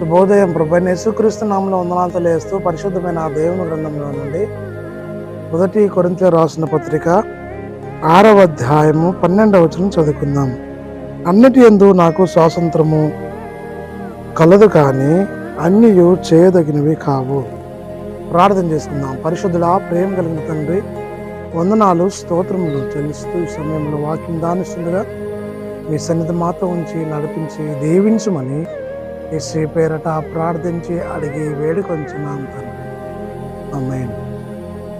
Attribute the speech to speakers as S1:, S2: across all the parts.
S1: శుభోదయం ప్రభు. యేసుక్రీస్తు నామంలో వందనాలు తెలియజేస్తూ పరిశుద్ధమైన దేవుని గ్రంథంలో నుండి మొదటి కొరింత రాసిన పత్రిక ఆరవ అధ్యాయము పన్నెండవ వచనం చదువుకుందాం. అన్నిటి ఎందు నాకు స్వాతంత్రము కలదు కానీ అన్నీ చేయదగినవి కావు. ప్రార్థన చేసుకుందాం. పరిశుద్ధుల ప్రేమ కలిగిన తండ్రి వందనాలు స్తోత్రములు చెల్లిస్తూ ఈ సమయంలో వాక్యం దానిస్తుండగా మీ సన్నిధి మాతో ఉంచి నడిపించి దేవించమని శ్రీ పేరట ప్రార్థించి అడిగి వేడుకొంచున్నాం తండ్రి. అమ్మాయి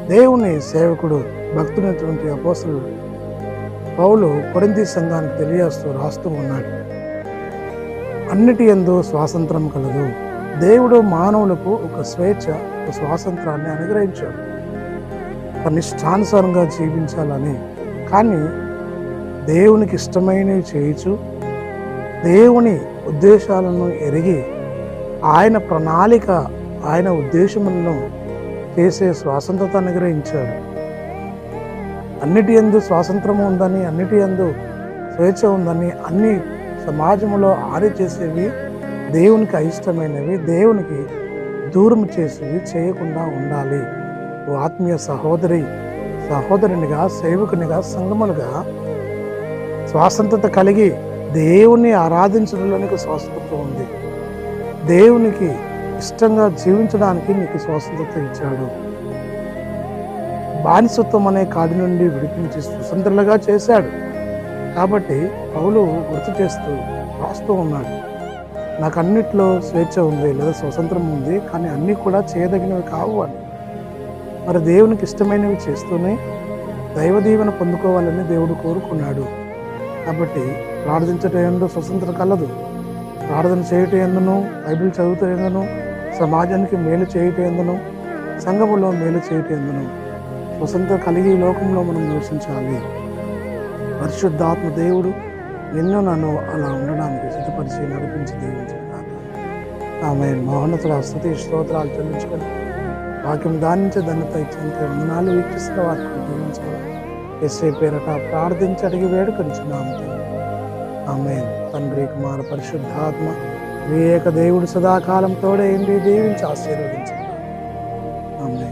S1: దేవుని సేవకుడు భక్తునటువంటి అపోసలు పౌలు కొరింది సంఘానికి తెలియస్తూ రాస్తూ ఉన్నాడు. అన్నిటి ఎందు స్వాతంత్రం కలదు. దేవుడు మానవులకు ఒక స్వేచ్ఛ ఒక స్వాతంత్రాన్ని అనుగ్రహించాడు. తన ఇష్టానుసారంగా జీవించాలని. కానీ దేవునికి ఇష్టమైనవి చేయించు దేవుని ఉద్దేశాలను ఎరిగి ఆయన ప్రణాళిక ఆయన ఉద్దేశములను చేసే స్వాతంత్రత అనుగ్రహించాడు. అన్నిటి ఎందు స్వాతంత్రం ఉందని అన్నిటి ఎందు స్వేచ్ఛ ఉందని అన్ని సమాజంలో ఆరి చేసేవి దేవునికి అయిష్టమైనవి దేవునికి దూరం చేసేవి చేయకుండా ఉండాలి. ఆత్మీయ సహోదరి సహోదరునిగా సేవకునిగా సంగములుగా స్వాతంత్రత కలిగి దేవుని ఆరాధించడంలో నీకు స్వాతంత్రత ఉంది. దేవునికి ఇష్టంగా జీవించడానికి నీకు స్వస్థత ఇచ్చాడు. బానిసత్వం అనే కాడి నుండి విడిపించి స్వతంత్రులుగా చేశాడు. కాబట్టి పౌలు గుర్తు చేస్తూ రాస్తూ ఉన్నాడు. నాకు అన్నిట్లో స్వేచ్ఛ ఉంది లేదా స్వతంత్రం ఉంది కానీ అన్నీ కూడా చేయదగినవి కావు అని. మరి దేవునికి ఇష్టమైనవి చేస్తూనే దైవ దీవెన పొందుకోవాలని దేవుడు కోరుకున్నాడు. కాబట్టి ప్రార్థించటం ఎందు స్వతంత్రం కలదు. ప్రార్థన చేయటం ఎందును? బైబిల్ చదువుతూ ఎందును? సమాజానికి మేలు చేయటం ఎందును? సంఘములో మేలు చేయటం ఎందును? స్వతంత్రం కలిగి లోకంలో మనం నివసించాలి. పరిశుద్ధాత్మ దేవుడు నిన్ను నన్ను అలా ఉండడానికి సిద్ధపరిచి నడిపించి దీవించాడు ఆమె మహోన్నతుల స్థుతి స్తోత్రాలు చెల్లించుకొని వాక్యం దానించే ధన్యత ఇచ్చేందుకు వందనాలు వీక్షిస్తున్న వారికి దీవించుకోవాలి ఎస్ఐ పేరట ప్రార్థించి అడిగి వేడుకొంచున్నాము ఆమె తండ్రి కుమార పరిశుద్ధాత్మ వివేక దేవుడు సదాకాలం తోడే దేవించి ఆశీర్వదించారు ఆమె